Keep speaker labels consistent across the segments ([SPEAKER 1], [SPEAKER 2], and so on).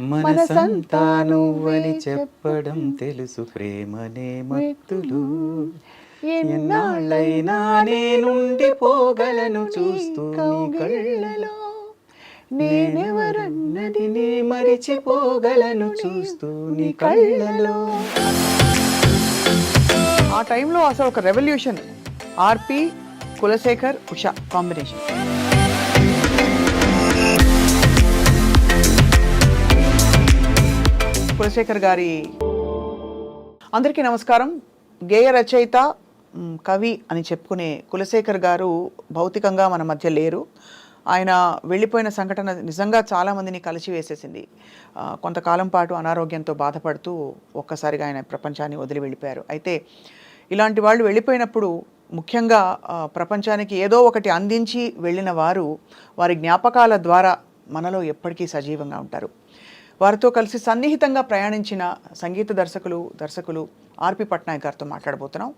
[SPEAKER 1] మనసంతా నువ్వని చెప్పడం తెలుసు. ప్రేమనే మత్తులు. ఎన్నాళ్ళైనా నేనుండిపోగలను చూస్తూ నీ కళ్ళలో. నేనెవరన్నది నే మరిచిపోగలను చూస్తూ నీ కళ్ళలో
[SPEAKER 2] ఆ టైంలో అసలు ఒక revolution. RP Kulasekhar Usha combination. Kulasekhar గారి అందరికీ నమస్కారం. గేయ రచయిత కవి అని చెప్పుకునే కులశేఖర్ గారు భౌతికంగా మన మధ్య లేరు. ఆయన వెళ్ళిపోయిన సంఘటన నిజంగా చాలామందిని కలిసి వేసేసింది. కొంతకాలం పాటు అనారోగ్యంతో బాధపడుతూ ఒక్కసారిగా ఆయన ప్రపంచాన్ని వదిలి వెళ్ళిపోయారు. అయితే ఇలాంటి వాళ్ళు వెళ్ళిపోయినప్పుడు ముఖ్యంగా ప్రపంచానికి ఏదో ఒకటి అందించి వెళ్ళిన వారు వారి జ్ఞాపకాల ద్వారా మనలో ఎప్పటికీ సజీవంగా ఉంటారు. వారితో కలిసి సన్నిహితంగా ప్రయాణించిన సంగీత దర్శకులు దర్శకులు ఆర్పి పట్నాయక్ గారితో మాట్లాడబోతున్నాం.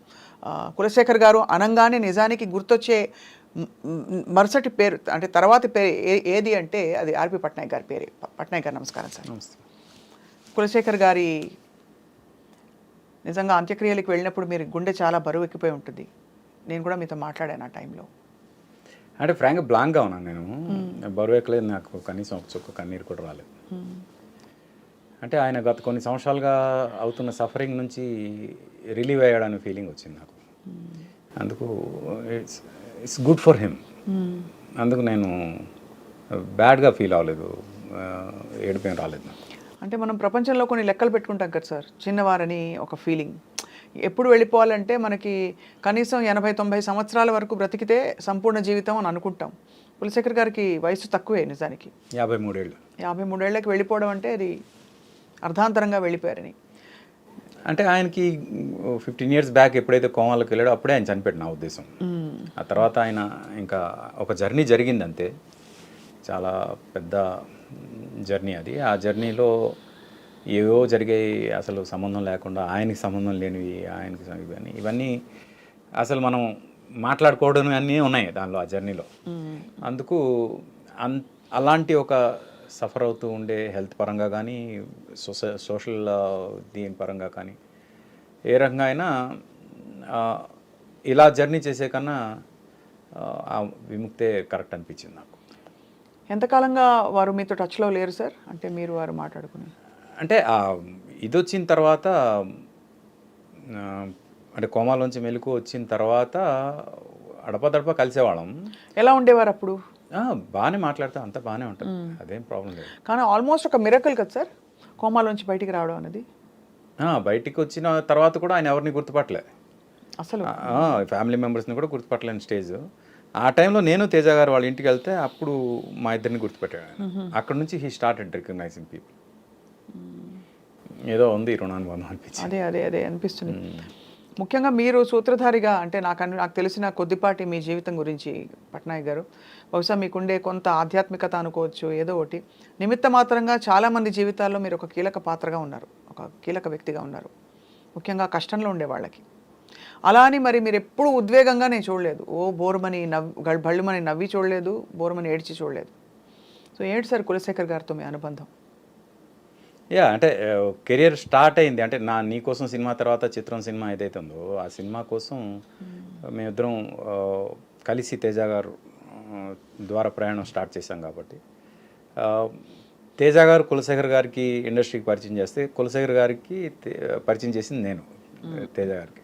[SPEAKER 2] కులశేఖర్ గారు అనంగానే నిజానికి గుర్తొచ్చే మరుసటి పేరు అంటే తర్వాతి పేరు ఏ- ఏది అంటే అది ఆర్పి పట్నాయక్ గారి పేరే. పట్నాయక్ గారు నమస్కారం సార్. కులశేఖర్ గారి నిజంగా అంత్యక్రియలకు వెళ్ళినప్పుడు మీరు గుండె చాలా బరువు ఎక్కిపోయి ఉంటుంది. నేను కూడా మీతో మాట్లాడాను ఆ టైంలో.
[SPEAKER 1] అంటే ఫ్రాంక్ బ్లాంక్గా ఉన్నాను నేను. బరువు ఎక్కలేదు నాకు. కనీసం ఒక చుక్క కన్నీరు కూడా రాలేదు. అంటే ఆయన గత కొన్ని సంవత్సరాలుగా అవుతున్న సఫరింగ్ నుంచి రిలీవ్ అయ్యాడనే ఫీలింగ్ వచ్చింది నాకు. అందుకు it's it's good for him అందుకు నేను బ్యాడ్గా ఫీల్ అవ్వలేదు. ఆ, ఏడుపేం రాలేదు నాకు.
[SPEAKER 2] అంటే మనం ప్రపంచంలో కొన్ని లెక్కలు పెట్టుకుంటాం కదా సార్. చిన్నవారని ఒక ఫీలింగ్ ఎప్పుడు వెళ్ళిపోవాలంటే మనకి కనీసం ఎనభై తొంభై సంవత్సరాల వరకు బ్రతికితే సంపూర్ణ జీవితం అని అనుకుంటాం. కులశేఖర్ గారికి వయసు తక్కువే నిజానికి.
[SPEAKER 1] యాభై మూడేళ్ళు.
[SPEAKER 2] యాభై మూడేళ్ళకి వెళ్ళిపోవడం అంటే అది అర్ధాంతరంగా వెళ్ళిపోయారని.
[SPEAKER 1] అంటే ఆయనకి ఫిఫ్టీన్ ఇయర్స్ బ్యాక్ ఎప్పుడైతే కోమాలకు వెళ్ళాడో అప్పుడే ఆయన చనిపోయాడు నా ఉద్దేశం. ఆ తర్వాత ఆయన ఇంకా ఒక జర్నీ జరిగింది అంతే చాలా పెద్ద జర్నీ అది. ఆ జర్నీలో ఏవో జరిగాయి అసలు సంబంధం లేకుండా ఆయనకి సంబంధం లేనివి ఆయనకి ఇవన్నీ ఇవన్నీ అసలు మనం మాట్లాడుకోవడం అన్నీ ఉన్నాయి దానిలో ఆ జర్నీలో. అందుకు అన్ అలాంటి ఒక సఫర్ అవుతూ ఉండే హెల్త్ పరంగా కానీ సోష సోషల్ దీని పరంగా కానీ ఏ రకంగా అయినా ఇలా జర్నీ చేసే కన్నా విముక్తే కరెక్ట్ అనిపించింది నాకు.
[SPEAKER 2] ఎంతకాలంగా వారు మీతో టచ్లో లేరు సార్? అంటే మీరు వారు మాట్లాడుకుని.
[SPEAKER 1] అంటే ఇది వచ్చిన తర్వాత అంటే కోమాలోంచి మెలకు వచ్చిన తర్వాత అడపదడప కలిసేవాళ్ళం.
[SPEAKER 2] ఎలా ఉండేవారు అప్పుడు?
[SPEAKER 1] బాగానే మాట్లాడితే అంతా బాగానే ఉంటుంది. అదేం ప్రాబ్లం లేదు.
[SPEAKER 2] కానీ ఆల్మోస్ట్ ఒక మిరకల్ కదా సార్? కోమాలోంచి బయటికి రావడం అనేది.
[SPEAKER 1] బయటికి వచ్చిన తర్వాత కూడా ఆయన ఎవరిని గుర్తుపట్టలే.
[SPEAKER 2] అసలు?
[SPEAKER 1] ఫ్యామిలీ మెంబర్స్ని కూడా గుర్తుపట్టలేని స్టేజ్ ఆ టైంలో నేను తేజ గారు వాళ్ళ ఇంటికి వెళ్తే అప్పుడు మా ఇద్దరిని గుర్తుపెట్టాడు. అక్కడ నుంచి హీ స్టార్టెడ్ రికగ్నైజింగ్ పీపుల్ ఏదో ఉంది రుణానుబంధం అనిపించింది.
[SPEAKER 2] అదే అదే అదే అనిపిస్తుంది. ముఖ్యంగా మీరు సూత్రధారిగా అంటే నాకు నాకు తెలిసిన కొద్దిపాటి మీ జీవితం గురించి పట్నాయక్ గారు బహుశా మీకుండే కొంత ఆధ్యాత్మికత అనుకోవచ్చు ఏదో ఒకటి. నిమిత్త మాత్రంగా చాలామంది జీవితాల్లో మీరు ఒక కీలక పాత్రగా ఉన్నారు ఒక కీలక వ్యక్తిగా ఉన్నారు. ముఖ్యంగా కష్టంలో ఉండే వాళ్ళకి. అలా అని మరి మీరు ఎప్పుడు ఉద్వేగంగా నేను చూడలేదు. ఓ బోరుమని నవ్వి గల్- భళ్ళుమని నవ్వి చూడలేదు బోరుమని ఏడ్చి చూడలేదు. సో ఏంటి సార్ కులశేఖర్ గారితో మీ అనుబంధం?
[SPEAKER 1] యా అంటే కెరియర్ స్టార్ట్ అయింది. అంటే నా నీ కోసం సినిమా తర్వాత చిత్రం సినిమా ఏదైతే ఉందో ఆ సినిమా కోసం మేమిద్దరం ఆ, కలిసి తేజ గారు ద్వారా ప్రయాణం స్టార్ట్ చేశాం కాబట్టి. తేజ గారు కులశేఖర్ గారికి ఇండస్ట్రీకి పరిచయం చేస్తే కులశేఖర్ గారికి పరిచయం చేసింది నేను తేజ గారికి.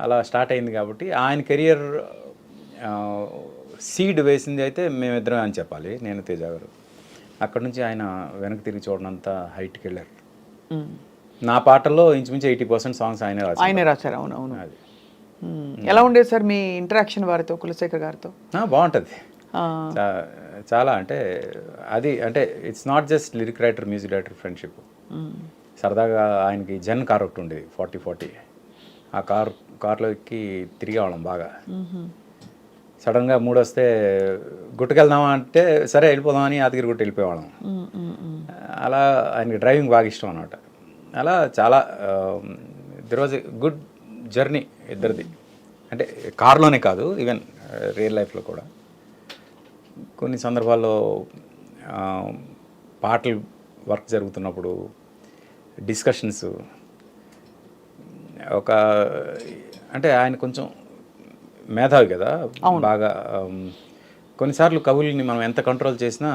[SPEAKER 1] అలా స్టార్ట్ అయింది కాబట్టి ఆయన కెరియర్ సీడ్ వేసింది అయితే మేమిద్దరం అని చెప్పాలి నేను తేజ గారు. అక్కడ నుంచి ఆయన వెనక్కి తిరిగి చూడనంత హైట్కి వెళ్ళారు. నా పాటల్లో ఇంచుమించు ఎయిటీ పర్సెంట్ సాంగ్స్ ఆయనే రాశారు.
[SPEAKER 2] ఆయనే రాశారు అవును అవును
[SPEAKER 1] అది.
[SPEAKER 2] ఎలా ఉండేది సార్ మీ ఇంటరాక్షన్ వారితో కులశేఖర్ గారితో?
[SPEAKER 1] బాగుంటుంది. చాలా అంటే అది అంటే it's not just lyric writer music director friendship. సరదాగా ఆయనకి జెన్ కార్ ఒకటి ఉండేది ఫార్టీ ఫార్టీ ఆ కార్ కార్లో ఎక్కి తిరిగేవాళ్ళం బాగా. సడన్గా మూడు వస్తే గుట్టుకెళ్దామా అంటే సరే వెళ్ళిపోదామని యాదగిరి గుట్ట వెళ్ళిపోయేవాళ్ళం. అలా ఆయనకి డ్రైవింగ్ బాగా ఇష్టం అనమాట అలా చాలా దెర్ వాజ్ గుడ్ జర్నీ ఇద్దరిది. అంటే కార్లోనే కాదు ఈవెన్ రియల్ లైఫ్లో కూడా. కొన్ని సందర్భాల్లో పాటలు వర్క్ జరుగుతున్నప్పుడు డిస్కషన్స్ ఒక అంటే ఆయన కొంచెం మేధావి కదా. బాగా కొన్నిసార్లు కవుల్ని మనం ఎంత కంట్రోల్ చేసినా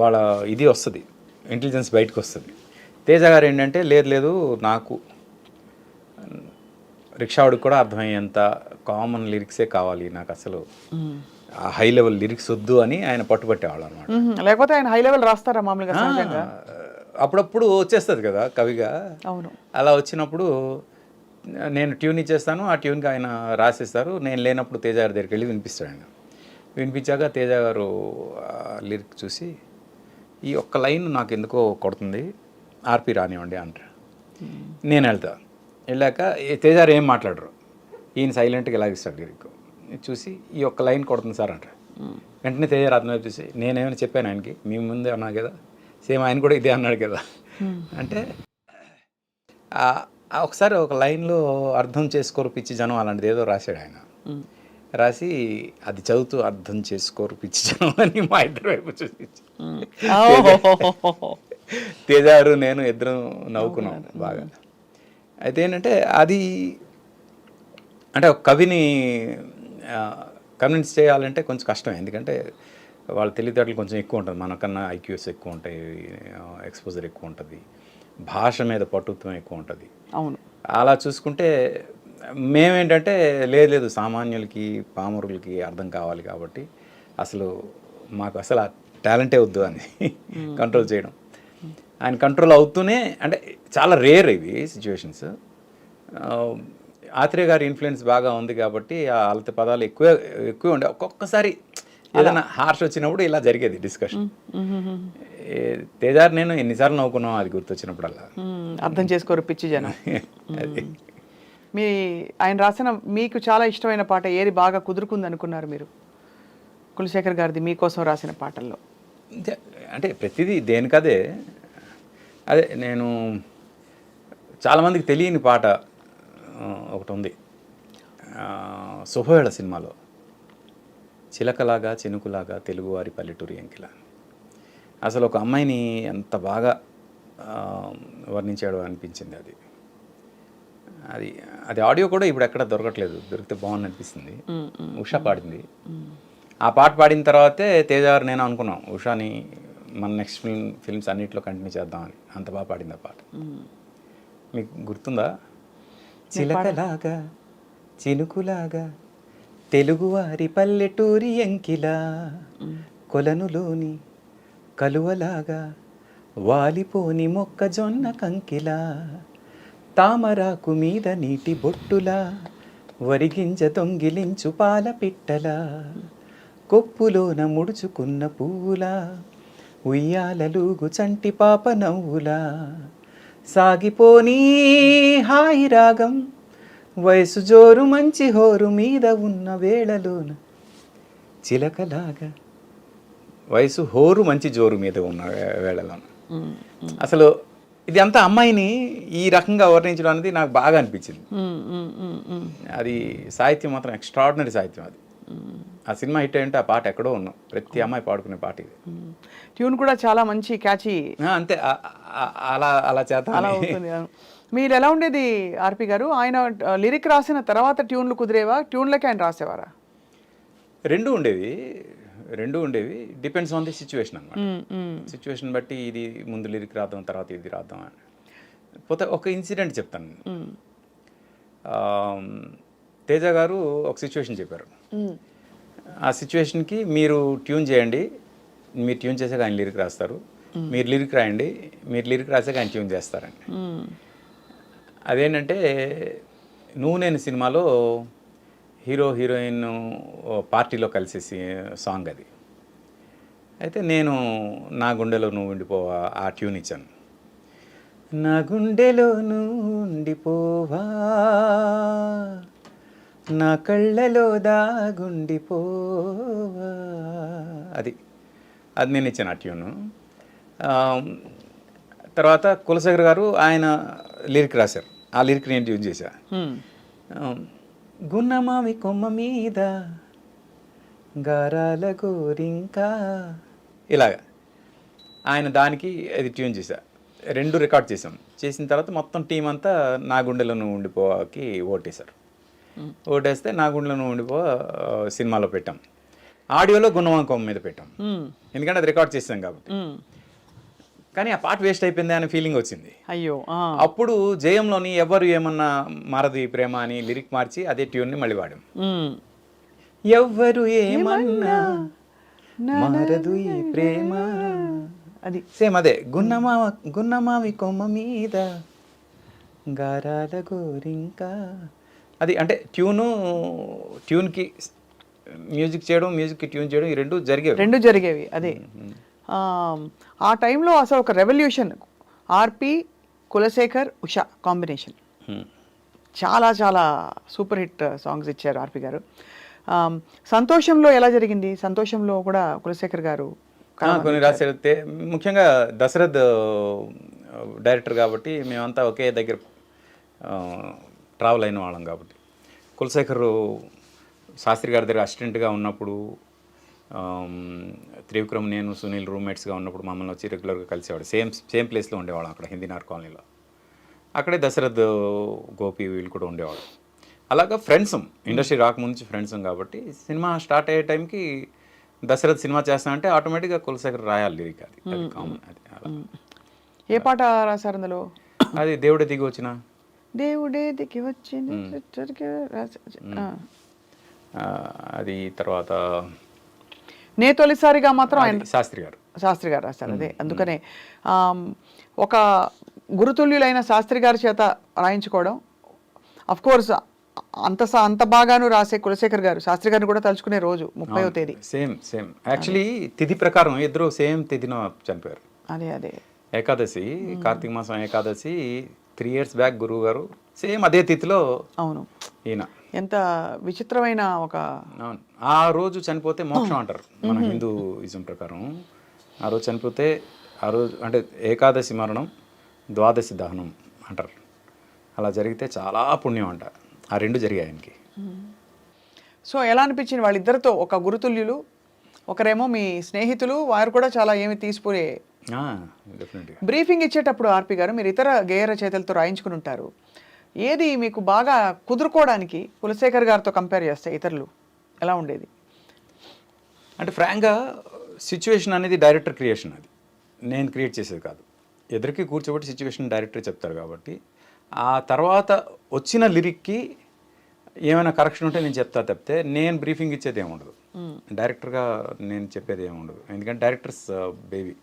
[SPEAKER 1] వాళ్ళ ఇది వస్తుంది ఇంటెలిజెన్స్ బయటకు వస్తుంది. తేజ గారు ఏంటంటే లేదు లేదు నాకు రిక్షావుడికి కూడా అర్థమయ్యేంత కామన్ లిరిక్సే కావాలి నాకు అసలు. ఆ హై లెవెల్ లిరిక్స్ వద్దు అని ఆయన పట్టుబట్టేవాళ్ళు అనమాట.
[SPEAKER 2] లేకపోతే ఆయన హై లెవెల్ రాస్తారా మామూలుగా
[SPEAKER 1] అప్పుడప్పుడు వచ్చేస్తుంది కదా కవిగా.
[SPEAKER 2] అవును.
[SPEAKER 1] అలా వచ్చినప్పుడు నేను ట్యూన్ ఇచ్చేస్తాను ఆ ట్యూన్కి ఆయన రాసేస్తారు. నేను లేనప్పుడు తేజ గారి దగ్గరికి వెళ్ళి వినిపిస్తాడు ఆయన. వినిపించాక తేజ గారు లిరిక్ చూసి ఈ ఒక్క లైన్ నాకు ఎందుకో కొడుతుంది ఆర్పి రానివ్వండి అంటారు. నేను వెళ్తా. వెళ్ళాక తేజ గారు ఏం మాట్లాడరు. ఈయన సైలెంట్గా ఇలాగిస్తాడు లిరిక్. చూసి ఈ ఒక్క లైన్ కొడుతుంది సార్ అంటారు. వెంటనే తేజ గారు అతను చూసి నేనేమైనా చెప్పాను ఆయనకి? మీ ముందే అన్నా కదా? సేమ్ ఆయన కూడా ఇదే అన్నాడు కదా? అంటే ఒకసారి ఒక లైన్లో అర్థం చేసుకోరు పిచ్చి జనం అలాంటిది ఏదో రాశాడు ఆయన. రాసి అది చదువుతూ అర్థం చేసుకోరు పిచ్చి జనం అని మా ఇద్దరు వైపు చూసి తేజ గారు నేను ఇద్దరం నవ్వుకున్నాం బాగా. అయితే ఏంటంటే అది అంటే ఒక కవిని కన్విన్స్ చేయాలంటే కొంచెం కష్టం ఎందుకంటే వాళ్ళ తెలివితేటలు కొంచెం ఎక్కువ ఉంటుంది. మనకన్నా ఐక్యూస్ ఎక్కువ ఉంటాయి ఎక్స్పోజర్ ఎక్కువ ఉంటుంది. భాష మీద పటుత్వం ఎక్కువ ఉంటుంది.
[SPEAKER 2] అవును.
[SPEAKER 1] అలా చూసుకుంటే మేమేంటంటే లేదు లేదు సామాన్యులకి పామరులకి అర్థం కావాలి కాబట్టి అసలు మాకు అసలు ఆ టాలెంటే వద్దు అని కంట్రోల్ చేయడం. ఆయన కంట్రోల్ అవుతూనే అంటే చాలా రేర్ ఇవి సిచ్యువేషన్స్. ఆత్రేయ గారి ఇన్ఫ్లుయెన్స్ బాగా ఉంది కాబట్టి ఆ అలత పదాలు ఎక్కువ ఎక్కువ ఉండే. ఒక్కొక్కసారి ఏదైనా హార్ష్ వచ్చినప్పుడు ఇలా జరిగేది డిస్కషన్ తేజార్ నేను ఎన్నిసార్లు నవ్వుకున్నాం అది గుర్తొచ్చినప్పుడల్లా.
[SPEAKER 2] అర్థం చేసుకోరు పిచ్చి జనం. మీ ఆయన రాసిన మీకు చాలా ఇష్టమైన పాట ఏది బాగా కుదురుకుంది అనుకున్నారు మీరు? కులశేఖర్ గారిది మీకోసం రాసిన పాటల్లో.
[SPEAKER 1] అంటే ప్రతిదీ దేనికదే. అదే నేను చాలామందికి తెలియని పాట ఒకటి ఉంది. శుభవేళ సినిమాలో. చిలకలాగా చినుకులాగా తెలుగువారి పల్లెటూరి ఎంకిల. అసలు ఒక అమ్మాయిని ఎంత బాగా వర్ణించాడో అనిపించింది అది. అది అది ఆడియో కూడా ఇప్పుడు ఎక్కడ దొరకట్లేదు. దొరికితే బాగుంది అనిపిస్తుంది ఉషా పాడింది. ఆ పాట పాడిన తర్వాతే తేజ గారు నేను అనుకున్నాం ఉషాని మన నెక్స్ట్ ఫిల్మ్ ఫిల్మ్స్ అన్నింటిలో కంటిన్యూ చేద్దామని అంత బాగా పాడింది ఆ పాట. మీకు గుర్తుందా? చిలకలాగా చినుకులాగా తెలుగువారి పల్లెటూరి ఎంకిలా కొలనులోని కలువలాగా వాలిపోని మొక్కజొన్న కంకిలా తామరాకు మీద నీటి బొట్టులా వరిగింజ దొంగిలించు పాల పిట్టలా కొప్పులోన ముడుచుకున్న పువ్వులా ఉయ్యాలలుగు చంటి పాప నవ్వులా సాగిపోనీ హాయి రాగం వయసు జోరు మంచి హోరు మీద ఉన్న వేళలోన. చిలకలాగా వయసు హోరు మంచి జోరు మీద ఉన్న వేళలోన. అసలు ఇది అంతా అమ్మాయిని ఈ రకంగా వర్ణించడం అనేది నాకు బాగా అనిపించింది. అది సాహిత్యం మాత్రం ఎక్స్ట్రాడినరీ సాహిత్యం అది. ఆ సినిమా హిట్ అంటే ఆ పాట ఎక్కడో ఉన్నాం. ప్రతి అమ్మాయి పాడుకునే పాట ఇది.
[SPEAKER 2] ట్యూన్ కూడా చాలా మంచి క్యాచీ.
[SPEAKER 1] అంతే. అలా అలా చేద్దాం
[SPEAKER 2] అవును. మీరు ఎలా ఉండేది ఆర్పి గారు? ఆయన లిరిక్ రాసిన తర్వాత ట్యూన్లు కుదిరేవా? ట్యూన్లకి ఆయన రాసేవారా?
[SPEAKER 1] రెండు ఉండేవి. రెండు ఉండేవి. డిపెండ్స్ ఆన్ ది సిచ్యువేషన్ అనమాట. సిచ్యువేషన్ బట్టి ఇది ముందు లిరిక్ రాద్దాం తర్వాత ఇది రాద్దాం అని. పోతే ఒక ఇన్సిడెంట్ చెప్తాను. తేజ గారు ఒక సిచ్యువేషన్ చెప్పారు. ఆ సిచ్యువేషన్కి మీరు ట్యూన్ చేయండి. మీరు ట్యూన్ చేసాక ఆయన లిరిక్ రాస్తారు. మీరు లిరిక్ రాయండి. మీరు లిరిక్ రాసాక ఆయన ట్యూన్ చేస్తారండి. అదేంటంటే నువ్వు నేను సినిమాలో హీరో హీరోయిన్ ఓ పార్టీలో కలిసి సాంగ్ అది. అయితే నేను నా గుండెలో నువ్వు ఉండిపోవా ఆ ట్యూన్ ఇచ్చాను. నా గుండెలో నువ్వు ఉండిపోవా నా కళ్ళలో దాగుండిపోవా అది. అది నేను ఇచ్చాను ఆ ట్యూను. తర్వాత కులశేఖర్ గారు ఆయన లిరిక్ రాశారు. ఆ లిరిక్ నేను యూజ్ చేశా. గున్నమామి కొమ్మ మీద గారాల గోరింకా. ఇలాగా. ఆయన దానికి అది ట్యూన్ చేశా. రెండు రికార్డ్ చేసాం చేసిన తర్వాత మొత్తం టీం అంతా నా గుండెలో నువ్వు ఉండిపోకి ఓటేశారు. ఓటేస్తే నా గుండెలో నువ్వు ఉండిపో సినిమాలో పెట్టాం. ఆడియోలో గుణవంకం మీద పెట్టాం. ఎందుకంటే అది రికార్డ్ చేసాం కాబట్టి. కానీ ఆ పాట వేస్ట్ అయిపోయింది అనే ఫీలింగ్ వచ్చింది.
[SPEAKER 2] అయ్యో.
[SPEAKER 1] అప్పుడు జయంలోని ఎవరు ఏమన్నా మారది ప్రేమ అని లిరిక్ మార్చి అదే ట్యూన్ని మళ్ళీ వాడాం. ఎవ్వరు ఏమన్నా మారదు ఈ ప్రేమ.
[SPEAKER 2] అది.
[SPEAKER 1] సేమ్ అదే గున్నమామ గున్నమామి కొమ్మ మీద గారాల గోరింక. అది అంటే ట్యూను ట్యూన్కి మ్యూజిక్ చేయడం మ్యూజిక్కి ట్యూన్ చేయడం ఈ రెండు జరిగేవి.
[SPEAKER 2] రెండు జరిగేవి అదే. ఆ, టైంలో అసలు ఒక revolution. RP Kulasekhar Usha combination. చాలా చాలా సూపర్ హిట్ సాంగ్స్ ఇచ్చారు ఆర్పి గారు. సంతోషంలో ఎలా జరిగింది? సంతోషంలో కూడా కులశేఖర్ గారు
[SPEAKER 1] కొన్ని రాశారు. ముఖ్యంగా దశరథ్ డైరెక్టర్ కాబట్టి మేమంతా ఒకే దగ్గర ట్రావెల్ అయిన వాళ్ళం కాబట్టి. కులశేఖర్ శాస్త్రి గారి దగ్గర అసిస్టెంట్గా ఉన్నప్పుడు త్రివిక్రమ్ నేను సునీల్ రూమ్మేట్స్గా ఉన్నప్పుడు మమ్మల్ని వచ్చి రెగ్యులర్గా కలిసేవాడు. సేమ్ సేమ్ ప్లేస్లో ఉండేవాళ్ళం అక్కడ హిందీనార్ కాలనీలో. అక్కడే దశరథ్ గోపి వీళ్ళు కూడా ఉండేవాడు అలాగా ఫ్రెండ్స్ ఇండస్ట్రీ రాకముందు ఫ్రెండ్స్ కాబట్టి సినిమా స్టార్ట్ అయ్యే టైంకి దశరథ్ సినిమా చేస్తానంటే ఆటోమేటిక్గా కులశేఖర్ రాయాలి లిరిక్ అది. అది కామన్ అది
[SPEAKER 2] ఏ పాట రాశారు అందులో?
[SPEAKER 1] అది దేవుడే దిగి వచ్చిన?
[SPEAKER 2] దేవుడే దిగి వచ్చింది. ఆ,
[SPEAKER 1] అది తర్వాత
[SPEAKER 2] నే తొలిసారిగా మాత్రం ఆయన
[SPEAKER 1] శాస్త్రి గారు.
[SPEAKER 2] శాస్త్రి గారు రాశారు అదే. అందుకనే ఒక గురుతుల్యులైన శాస్త్రి గారి చేత రాయించుకోవడం అఫ్ కోర్స్ అంత అంత బాగాను రాసే కులశేఖర్ గారు శాస్త్రి గారిని కూడా తలుచుకునే రోజు ముప్పైవ తేదీ.
[SPEAKER 1] Same same. యాక్చువల్లీ తిథి ప్రకారం ఇద్దరు సేమ్ తిథిన చనిపోయారు.
[SPEAKER 2] అదే అదే.
[SPEAKER 1] ఏకాదశి కార్తీక మాసం ఏకాదశి త్రీ ఇయర్స్ బ్యాక్ గురువు గారు సేమ్ అదే తిథిలో
[SPEAKER 2] అవును.
[SPEAKER 1] ఈయన.
[SPEAKER 2] ఎంత విచిత్రమైన ఒక
[SPEAKER 1] ఆ రోజు చనిపోతే మోక్షం అంటారు మన హిందూయిజం ప్రకారం. ఆ రోజు చనిపోతే ఆ రోజు అంటే ఏకాదశి మరణం ద్వాదశి దహనం అంటారు. అలా జరిగితే చాలా పుణ్యం అంట. ఆ రెండు జరిగాయి ఆయనకి.
[SPEAKER 2] సో ఎలా అనిపించింది వాళ్ళిద్దరితో? ఒక గురుతుల్యులు ఒకరేమో మీ స్నేహితులు వారు కూడా చాలా ఏమి తీసిపోయే
[SPEAKER 1] డెఫినెట్గా
[SPEAKER 2] బ్రీఫింగ్ ఇచ్చేటప్పుడు ఆర్పి గారు మీరు ఇతర గేయ రచయితలతో రాయించుకుని ఉంటారు. ఏది మీకు బాగా కుదురుకోవడానికి కులశేఖర్ గారితో కంపేర్ చేస్తే ఇతరులు ఎలా ఉండేది?
[SPEAKER 1] అంటే ఫ్రాంక్గా సిచ్యువేషన్ అనేది డైరెక్టర్ క్రియేషన్ అది. నేను క్రియేట్ చేసేది కాదు. ఎదురుకి కూర్చోబెట్టి సిచ్యువేషన్ డైరెక్టర్ చెప్తారు కాబట్టి ఆ తర్వాత వచ్చిన లిరిక్కి ఏమైనా కరెక్షన్ ఉంటే నేను చెప్తా తప్పితే నేను బ్రీఫింగ్ ఇచ్చేది ఏముండదు. డైరెక్టర్గా నేను చెప్పేది ఏముండదు. ఎందుకంటే డైరెక్టర్స్ బేబీ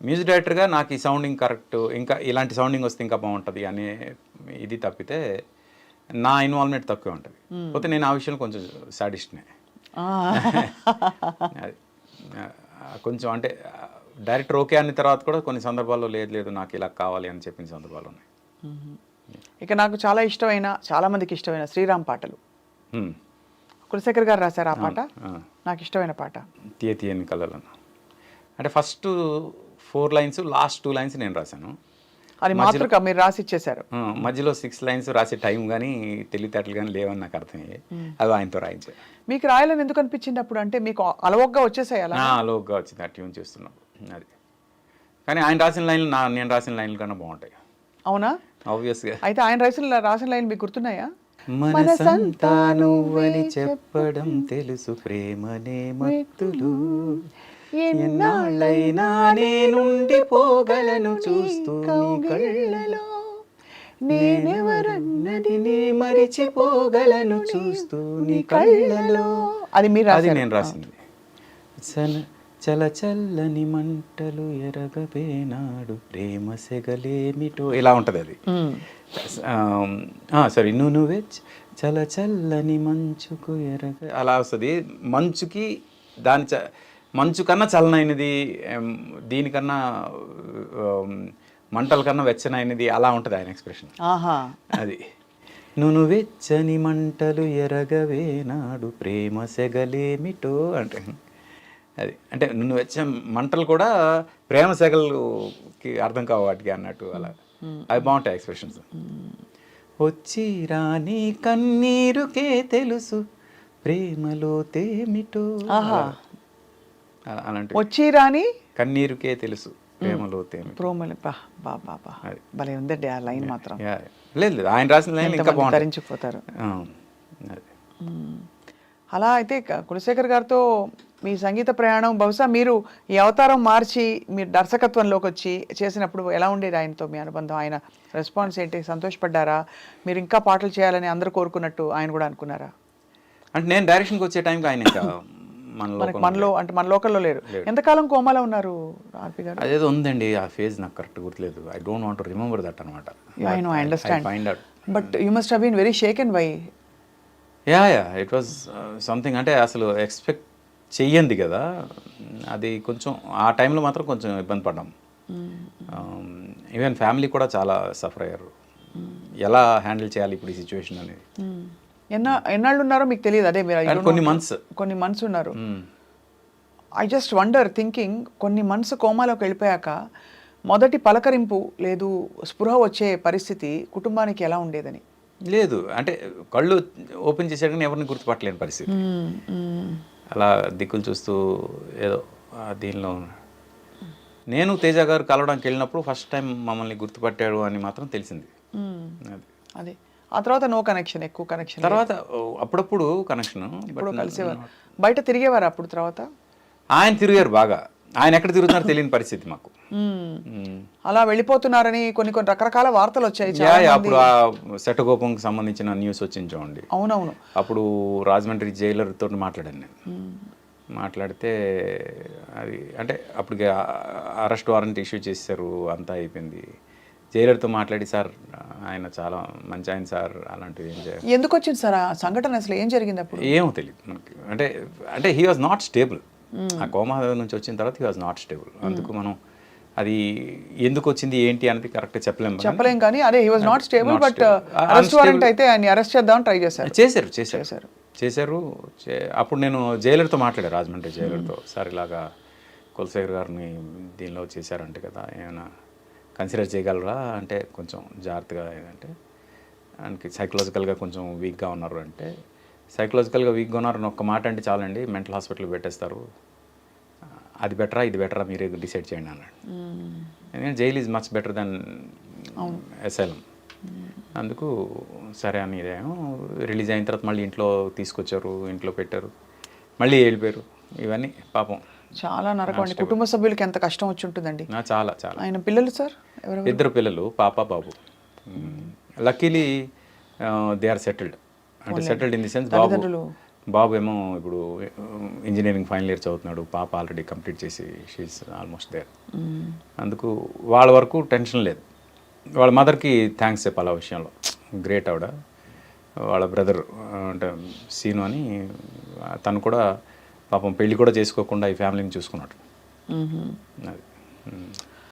[SPEAKER 1] మ్యూజిక్ డైరెక్టర్గా నాకు ఈ సౌండింగ్ కరెక్ట్ ఇంకా ఇలాంటి సౌండింగ్ వస్తే ఇంకా బాగుంటుంది అనే ఇది తప్పితే నా ఇన్వాల్వ్మెంట్ తక్కువ ఉంటుంది. పోతే నేను ఆ విషయంలో కొంచెం సాడిస్ట్నే. కొంచెం అంటే డైరెక్టర్ ఓకే అన్న తర్వాత కూడా కొన్ని సందర్భాల్లో లేదు లేదు నాకు ఇలా కావాలి అని చెప్పిన సందర్భాలు ఉన్నాయి.
[SPEAKER 2] ఇక నాకు చాలా ఇష్టమైన చాలా మందికి ఇష్టమైన శ్రీరామ్ పాటలు. కులశేఖర్ గారు రాశారు ఆ పాట. నాకు ఇష్టమైన పాట.
[SPEAKER 1] తీయ తీయని కళలను. అంటే first four lines last two lines నేను రాశాను.
[SPEAKER 2] అది మాతృక మీరు రాసి ఇచ్చేశారు
[SPEAKER 1] మధ్యలో సిక్స్ లైన్స్ రాసే టైం కానీ తెలివితేటలు కానీ లేవని నాకు అర్థమయ్యాయి. అవి ఆయనతో రాయించాను
[SPEAKER 2] మీకు రాయాలని ఎందుకు అనిపించింది అప్పుడు? అంటే మీకు అలవోగ్గా వచ్చేసాయి అలా
[SPEAKER 1] లోగా వచ్చింది ఆ ట్యూన్ చేస్తున్నాం. అది. కానీ ఆయన రాసిన లైన్లు నా నేను రాసిన లైన్లు కన్నా బాగుంటాయి.
[SPEAKER 2] అవునా?
[SPEAKER 1] ఆబ్వియస్గా
[SPEAKER 2] అయితే ఆయన రాసిన రాసిన లైన్ మీకు గుర్తున్నాయా?
[SPEAKER 1] మనసంతా నువ్వని చెప్పడం తెలుసు ప్రేమనే మత్తులు. ఎన్నాళ్ళైనా నేనుండిపోగలను చూస్తూ నీ కళ్ళలో. నేనెవరన్నది నే మరిచిపోగలను చూస్తూ నీ కళ్ళలో.
[SPEAKER 2] అది మీరు
[SPEAKER 1] అది నేను రాసింది. చల చల చల్లని మంటలు ఎరగబేనాడు ప్రేమ సెగలేమిటో. ఇలా ఉంటుంది అది. సారీ నువ్వు నువ్వే చ- చల చల్లని మంచుకు ఎరగ. అలా వస్తుంది. మంచుకి దాని చ మంచు కన్నా చల్లనైనది ఏం, దీనికన్నా మంటల కన్నా వెచ్చనైనది అలా ఉంటుంది ఆయన ఎక్స్ప్రెషన్.
[SPEAKER 2] ఆహా.
[SPEAKER 1] అది. నువ్వు వెచ్చని మంటలు ఎరగవే నాడు ప్రేమ సెగలేమిటో అంటే అది. అంటే నువ్వు వెచ్చ మంటలు కూడా ప్రేమ సెగలుకి అర్థం కావు వాటికి అన్నట్టు అలా. అవి బాగుంటాయి ఎక్స్ప్రెషన్స్. వచ్చి రాని కన్నీరుకే తెలుసు ప్రేమలో తేమిటో అలాంటి
[SPEAKER 2] వచ్చి రాని
[SPEAKER 1] కన్నీరుకే తెలుసు ప్రేమలో
[SPEAKER 2] ప్రోమోలు బా బా బా బా.
[SPEAKER 1] అది.
[SPEAKER 2] భలే ఉందండి ఆ లైన్ మాత్రం.
[SPEAKER 1] లేదు లేదు ఆయన రాసిన లైన్ ఇంకా.
[SPEAKER 2] మ్మ్. అలా అయితే కులశేఖర్ గారితో మీ సంగీత ప్రయాణం బహుశా మీరు ఈ అవతారం మార్చి మీరు దర్శకత్వంలోకి వచ్చి చేసినప్పుడు ఎలా ఉండేది ఆయనతో మీ అనుబంధం? ఆయన రెస్పాన్స్ ఏంటి? సంతోషపడ్డారా? మీరు ఇంకా పాటలు చేయాలని అందరూ కోరుకున్నట్టు ఆయన కూడా అనుకున్నారా?
[SPEAKER 1] అంటే నేను డైరెక్షన్కి వచ్చే టైంకి ఆయన ఇంకా
[SPEAKER 2] మనకి మనలో అంటే మన లోకల్లో లేరు. ఎంతకాలం కోమాలో ఉన్నారు ఆర్పి గారు?
[SPEAKER 1] అదేదో ఉందండి ఆ ఫేజ్ నాకు కరెక్ట్ గుర్తులేదు. I don't want remember that అనమాట
[SPEAKER 2] I know I understand
[SPEAKER 1] find out
[SPEAKER 2] but you must been very shaken by
[SPEAKER 1] yeah yeah it was something అంటే అసలు ఎక్స్పెక్ట్ చెయ్యంది కదా. అది కొంచెం ఆ టైంలో మాత్రం కొంచెం ఇబ్బంది పడ్డాం. ఈవెన్ ఫ్యామిలీ కూడా చాలా సఫర్ అయ్యారు. ఎలా హ్యాండిల్ చేయాలి ఇప్పుడు ఈ సిచ్యువేషన్ అనేది?
[SPEAKER 2] ఎన్న ఎన్నాళ్ళు ఉన్నారో మీకు తెలియదు. అదే మీరు
[SPEAKER 1] కొన్ని months.
[SPEAKER 2] కొన్ని మంత్స్ ఉన్నారు. ఐ జస్ట్ వండర్ థింకింగ్ కొన్ని మంత్స్ కోమాలోకి వెళ్ళిపోయాక మొదటి పలకరింపు లేదు స్పృహ వచ్చే పరిస్థితి కుటుంబానికి ఎలా ఉండేదని?
[SPEAKER 1] లేదు. అంటే కళ్ళు ఓపెన్ చేశాక కానీ ఎవరిని గుర్తుపట్టలేని పరిస్థితి. అలా దిక్కులు చూస్తూ ఏదో దీనిలో నేను తేజ గారు కలవడానికి వెళ్ళినప్పుడు ఫస్ట్ టైం మమ్మల్ని గుర్తుపట్టాడు అని మాత్రం తెలిసింది. అది.
[SPEAKER 2] ఆ తర్వాత నో కనెక్షన్ ఎక్కువ కనెక్షన్
[SPEAKER 1] తర్వాత అప్పుడప్పుడు కనెక్షన్
[SPEAKER 2] ఇప్పుడు కలిసేవారు. బయట తిరిగేవారు అప్పుడు తర్వాత?
[SPEAKER 1] ఆయన తిరిగారు బాగా. ఆయన ఎక్కడ తిరుగుతున్నారో తెలియని పరిస్థితి మాకు.
[SPEAKER 2] అలా వెళ్ళిపోతున్నారని కొన్ని కొన్ని రకరకాల వార్తలు వచ్చాయి
[SPEAKER 1] అప్పుడు ఆ శటగోపంకి సంబంధించిన న్యూస్ వచ్చింది చూడండి.
[SPEAKER 2] అవునవును.
[SPEAKER 1] అప్పుడు రాజమండ్రి జైలర్ తోటి మాట్లాడాను నేను. మాట్లాడితే అది అంటే అప్పటికి అరెస్ట్ వారెంట్ ఇష్యూ చేశారు అంతా అయిపోయింది. జైలర్తో మాట్లాడి సార్ ఆయన చాలా మంచి ఆయన సార్ అలాంటివి ఏం చేయాలి
[SPEAKER 2] ఎందుకు వచ్చింది సార్ ఆ సంఘటన? అసలు ఏం జరిగింది అప్పుడు?
[SPEAKER 1] ఏమో తెలియదు మనకి. అంటే అంటే హీ వాజ్ నాట్ స్టేబుల్ ఆ కోమా నుంచి వచ్చిన తర్వాత హీ వాజ్ నాట్ స్టేబుల్ అందుకు మనం అది ఎందుకు వచ్చింది ఏంటి అనేది కరెక్ట్గా చెప్పలేము
[SPEAKER 2] చెప్పలేం కానీ అదే he was not stable but arrest warrant. అయితే ఆయన అరెస్ట్ చేద్దామని ట్రై చేశారు.
[SPEAKER 1] చేశారు చేశారు. చేశారు. అప్పుడు నేను జైలర్తో మాట్లాడాను రాజమండ్రి జైలర్తో? సార్ ఇలాగా కులశేఖర్ గారిని దీనిలో చేశారంటే కదా ఏమైనా కన్సిడర్ చేయగలరా? అంటే కొంచెం జాగ్రత్తగా ఏదంటే ఆయనకి సైకలాజికల్గా కొంచెం వీక్గా ఉన్నారు అంటే సైకలాజికల్గా వీక్గా ఉన్నారు అని ఒక్క మాట అంటే చాలండి మెంటల్ హాస్పిటల్ పెట్టేస్తారు. అది బెటరా ఇది బెటరా మీరే డిసైడ్ చేయండి అన్నాడు. ఎందుకంటే jail is much better then SLM అందుకు సరే అని ఇదేమో రిలీజ్ అయిన తర్వాత మళ్ళీ ఇంట్లో తీసుకొచ్చారు ఇంట్లో పెట్టారు మళ్ళీ వెళ్ళిపోయారు. ఇవన్నీ పాపం.
[SPEAKER 2] చాలా నరకం అండి. కుటుంబ సభ్యులకి ఎంత కష్టం వచ్చి ఉంటుందండి.
[SPEAKER 1] నా చాలా చాలా.
[SPEAKER 2] ఆయన పిల్లలు సార్?
[SPEAKER 1] ఇద్దరు పిల్లలు పాప బాబు. లక్కీలీ దే ఆర్ సెటిల్డ్ అంటే సెటిల్డ్ ఇన్ ది సెన్స్ బాబు. బాబు ఏమో ఇప్పుడు ఇంజనీరింగ్ ఫైనల్ ఇయర్ చదువుతున్నాడు. పాప ఆల్రెడీ కంప్లీట్ చేసి షీఈస్ ఆల్మోస్ట్ దేర్ అందుకు వాళ్ళ వరకు టెన్షన్ లేదు. వాళ్ళ మదర్కి థ్యాంక్స్ చెప్పాలి ఆ విషయంలో. గ్రేట్ ఆవిడ. వాళ్ళ బ్రదర్ అంటే సీను అని తను కూడా పాపం పెళ్ళి కూడా చేసుకోకుండా ఈ ఫ్యామిలీని చూసుకున్నాడు. అది.